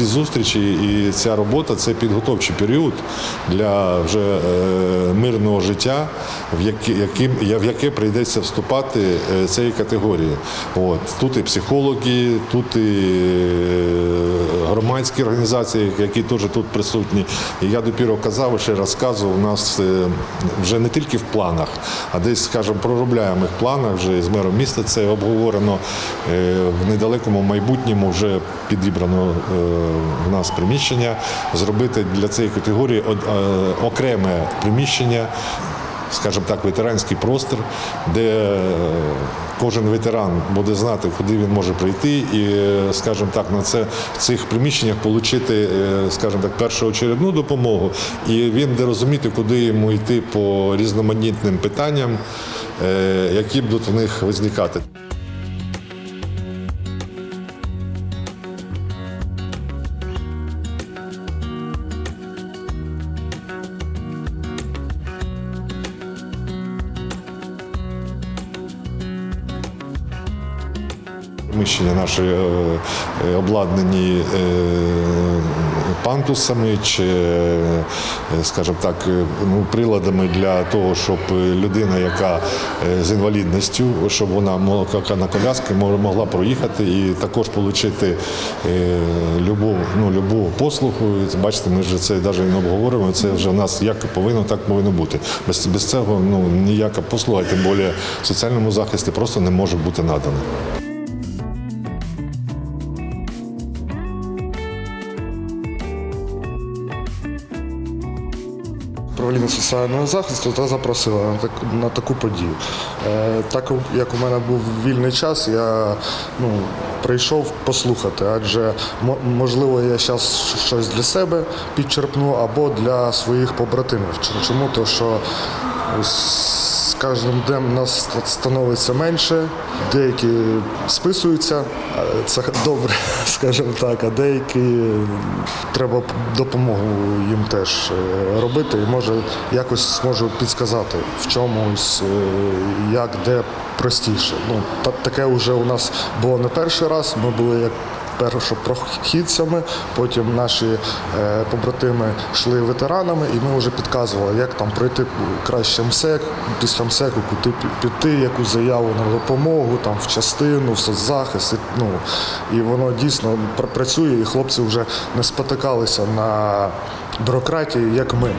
ці зустрічі і ця робота це підготовчий період для вже е, мирного життя, в яке, прийдеться вступати е, цієї категорії. От. Тут і психологи, тут і е, громадські організації, які теж тут присутні. І я допіру казав, і ще розказував, у нас е, вже не тільки в планах, а десь, скажімо, проробляємих планах вже з мером міста це обговорено. Е, в недалекому майбутньому вже підібрано е, в нас приміщення, зробити для цієї категорії окреме приміщення скажімо так, ветеранський простір, де е, кожен ветеран буде знати, куди він може прийти, і, е, скажімо так, на це в цих приміщеннях отримати, скажімо так, першоочередну допомогу, і він буде розуміти, куди йому йти по різноманітним питанням, е, які будуть в них виникати. Приміщення наші е, е, обладнані е, пантусами чи, скажімо так, ну, приладами для того, щоб людина, яка з інвалідністю, щоб вона яка на коляски мо- могла проїхати і також отримати любу, ну, любу послугу. Бачите, ми вже це навіть не обговорюємо. Це вже в нас як повинно, так повинно бути. Без, без цього ну, ніяка послуга, тим більше в соціальному захисті, просто не може бути надана. Управління соціального захисту та запросила на, так, на таку подію. Е, так як у мене був вільний час, я ну, прийшов послухати, адже мо- можливо я зараз щось для себе підчерпну або для своїх побратимів. Чому? То що з кожним днем нас становиться менше, деякі списуються, це добре, скажімо так, а деякі треба допомогу їм теж е, робити. І може якось зможу підсказати в чомусь, е, як де простіше. Ну, та- таке вже у нас було не перший раз. Ми були як першопрохідцями, потім наші е, побратими йшли ветеранами, і ми вже підказували, як там пройти краще МСЕК, після МСЕКу куди піти, яку заяву на допомогу, там в частину, в соцзахист. Ну, і воно дійсно працює, і хлопці вже не спотикалися на бюрократії, як ми.